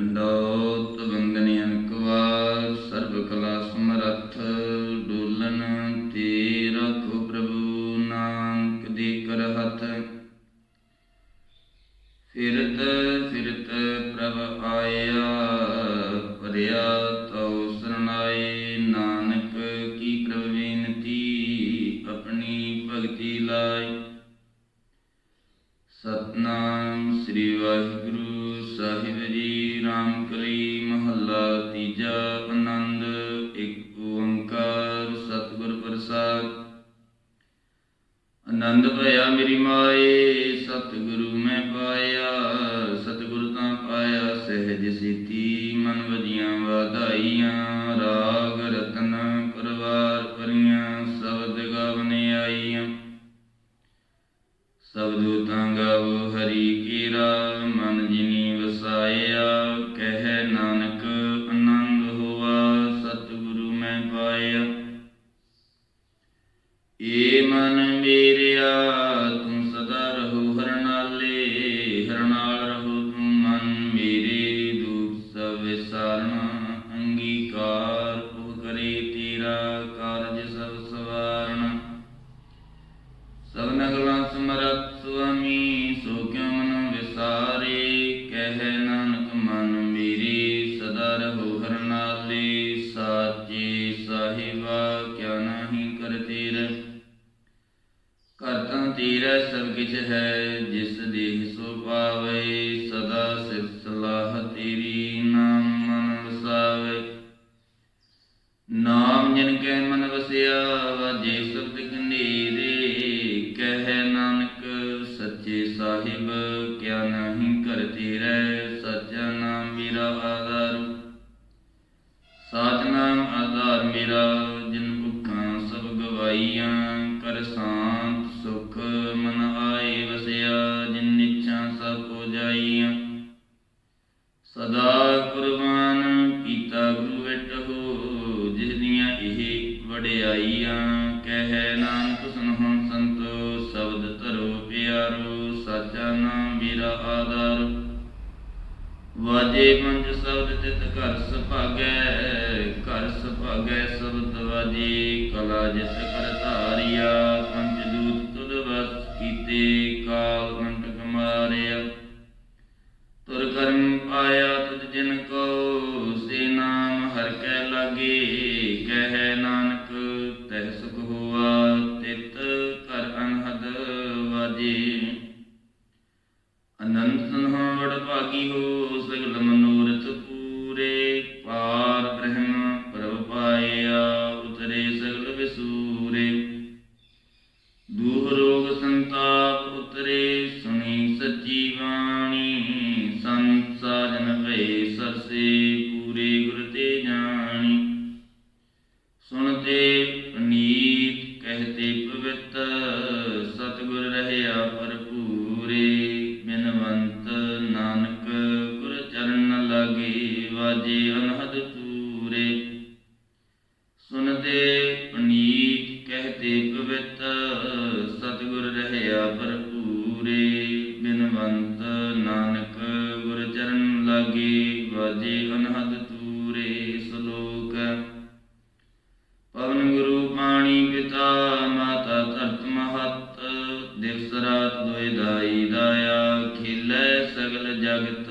ਡੰਡੋਤ ਬੰਦਨੀ ਅਨਕਵਾ ਸਰਬ ਕਲਾ ਸਮਰੱਥ, ਡੋਲਨ ਤੇ ਰਖੋ ਪ੍ਰਭੂ ਨਾਨਕ ਦੇ ਕਰ ਹੱਥ। ਫਿਰਤ ਫਿਰਤ ਪ੍ਰਭ ਆਇਆ ਪਰਿਆ ਤਉ ਸਰਨਾਏ ਨਾਨਕ ਕੀ ਪ੍ਰਭ ਬੇਨਤੀ, ਆਪਣੀ ਭਗਤੀ ਲਾਈ। ਸਤਨਾਮ ਸ੍ਰੀ ਵਾਹਿਗੁਰੂ ਸਾਹਿਬ ਜੀ। ਰਾਮ ਕਲੀ ਮਹੱਲਾ ਤੀਜਾ ਆਨੰਦ, ਇੱਕ ਓੰਕਾਰ, ਸਤਿਗੁਰ ਪ੍ਰਸਾਦ। ਆਨੰਦ ਭਇਆ ਮੇਰੀ ਮਾਏ, ਸਤਿਗੁਰੂ ਮੈਂ ਪਾਇਆ, ਸਤਿਗੁਰ ਤਾਂ ਪਾਇਆ, ਸਹਿਜ ਸੀਤੀ ਮਨ ਵਜੀਆਂ ਵਾਧਾਈਆਂ, ਰਾਗ ਰਤਨ ਪਰਵਾਰ ਪਰੀਆਂ, ਸ਼ਬਦ ਗਾਵਨੇ ਆਈਆਂ। ਸਬਦ ਤਾਂ ਗਾਵੋ ਹਰੀ ਕੀਰਾ ਤੇਰਾ ਕਾਰਜ ਸਭ ਸਵਾਰਣਾ ਸਭਨ ਗਲਾਂ ਸਮਰੱਥ ਸੁਆਮੀ ਸੋ ਕਿਉ ਮਨ ਵਿਸਾਰੇ ਕਹਿ ਨਾਨਕ ਮਨ ਮੇਰੇ ਸਦਾ ਰਹੋ ਹਰ ਸਾਚੇ ਸਾਹਿਬਾ ਕਿਆ ਨਾਹੀ ਕਰ ਤੇਰੇ ਕਰਤਾ ਤੇਰਾ ਸਭ ਕਿਛ ਹੈ ਜਿਸ ਦੇਹ ਸੋ ਪਾਵੇ ਸਦਾ ਸਿਰ ਸਲਾਹ ਤੇਰੀ ਸਾਚ ਆਧਾਰ ਮੇਰਾ, ਜਿਨ ਭੁੱਖਾਂ ਸਭ ਗਵਾਈਆਂ ਕਰ ਸ਼ਾਂਤ ਸੁਖ ਮਨ ਆਏ ਵਸਿਆ, ਜਿਨ ਨਿਚਾਂ ਸਭ ਹੋ ਜਾਈਆਂ ਸਦਾ ਕੁਰਬਾਨ ਕੀਤਾ ਗੁਰੂ ਵਿਟਹੁ ਜਿਸ ਦੀਆਂ ਇਹ ਵਡਿਆਈਆਂ, ਕਹਿ ਨਾਨਕ ਸੁਨਹੁ ਸੰਤੋ, ਸ਼ਬਦ ਧਰੋ ਪਿਆਰੋ, ਸਾਚਾ ਨਾਮ ਮੇਰਾ ਆਧਾਰ। ਵਾਜੇ ਪੰਜ ਸ਼ਬਦ ਤਿਤ ਘਰ ਸੁਭਾਗੈ ਘਰ ਸੁਭਾਗੈ ਸ਼ਬਦ ਵਾਜੇ, ਕਲਾ ਜਿਤ ਕਰ ਧਾਰਿਆ, ਪੰਜ ਦੂਤ ਤੁਧ ਵਸ ਕੀਤੇ, ਕਾਲ ਕੰਟਕ ਮਾਰਿਆ ਤੁਰ ਕਰਮ ਪਾਇਆ ਤੁਧ ਜਿਨ ਕੋ, ਸੇ ਨਾਮ ਹਰ ਕੈ ਲਾਗੇ, ਕਹਿ ਨਾਨਕ ਤਹਿ ਸੁਖ ਹੋਆ, ਤਿਤ ਕਰ ਅਨਹਦ ਵਾਜੇ। ਅਨੰਤ ਸੰਹ ਭਾਗੀ ਹੋ ਸਗਲ ਮਨੋਰਥ ਪੂਰੇ ਪਾ ਲਾਗੇ ਵਾਜੇ ਅਨਹਦ ਤੂਰੇ ਸੁਨਦੇ ਪਨੀਤ, ਕਹਤੇ ਪਵਿੱਤ, ਸਤਿਗੁਰ ਰਹਿਆ ਭਰਪੂਰੇ। ਬਿਨਵੰਤ ਨਾਨਕ ਗੁਰ ਚਰਨ ਲਾਗੇ ਵਾਜੇ ਅਨਹਦ ਤੂਰੇ ਸ਼ਲੋਕ। ਪਵਨ ਗੁਰੂ ਪਾਣੀ ਪਿਤਾ, ਮਾਤਾ ਧਰਤ ਮਹਤ, ਦਿਵਸ ਰਾਤ ਦੋਇ ਦਾਈ ਦਾਇਆ, ਖਿਲੇ ਸਗਲ ਜਗਤ